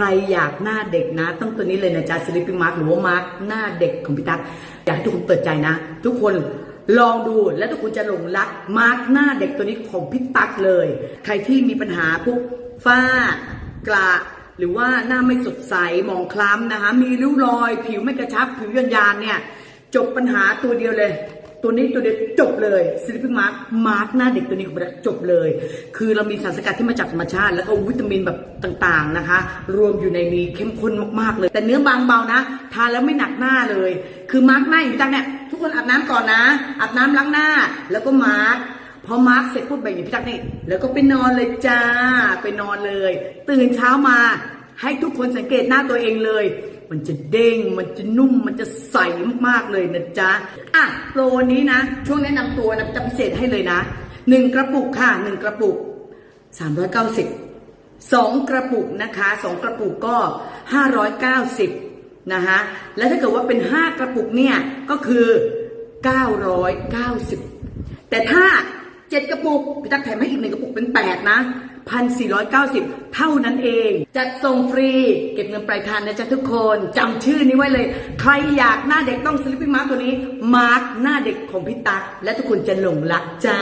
ใครอยากหน้าเด็กนะ ต้องตัวนี้เลยนะจ๊ะสลิปปิ้งมาร์กหรือว่ามาร์กหน้าเด็กของพี่ตั๊กอยากให้ทุกคนเปิดใจนะ ทุกคนลองดูและทุกคนจะหลงรักมาร์กหน้าเด็กตัวนี้ของพี่ตั๊กเลย ใครที่มีปัญหาพวกฝ้ากระหรือว่าหน้าไม่สดใสหมองคล้ำนะคะ มีริ้วรอย ผิวไม่กระชับผิวยันยานเนี่ย จบปัญหาตัวเดียวเลย ตัวนี้ตัวเดียวจบเลยซิลิปิมาร์กมาร์กหน้าเด็กตัวนี้ของเราจบเลย คือเรามีสารสกัดที่มาจากธรรมชาติ แล้วก็วิตามินแบบต่างๆนะคะ รวมอยู่ในนี้เข้มข้นมากๆเลย แต่เนื้อบางเบานะ ทานแล้วไม่หนักหน้าเลย คือมาร์กหน้าอย่างพี่ตั๊กเนี่ยทุกคนอาบน้ำก่อนนะอาบน้ำล้างหน้า แล้วก็มาร์กพอมาร์กเสร็จปุ๊บแบบอย่างพี่ตั๊กนี่แล้วก็ไปนอนเลยจ้าไปนอนเลย ตื่นเช้ามาให้ทุกคนสังเกตหน้าตัวเองเลย มันจะเด้ง มันจะนุ่ม มันจะใสมากๆเลยนะจ๊ะ อะโปรนี้นะ ช่วงแนะนำตัวนะจะพิเศษให้เลยนะหนึ่งกระปุกค่ะหนึ่งกระปุก390สองกระปุกนะคะสองกระปุกก็590นะคะแล้วถ้าเกิดว่าเป็น5กระปุกเนี่ยก็คือ990แต่ถ้า7กระปุกพี่ตั๊กแถมให้อีกหนึ่งกระปุกเป็น8นะ 1,490 เท่านั้นเอง จัดส่งฟรี เก็บเงินปลายทางนะจ๊ะทุกคนจำชื่อนี้ไว้เลย ใครอยากหน้าเด็กต้องสลิปปิ้งมาร์กตัวนี้ มาร์กหน้าเด็กของพี่ตั๊กและทุกคนจะหลงรักจ้า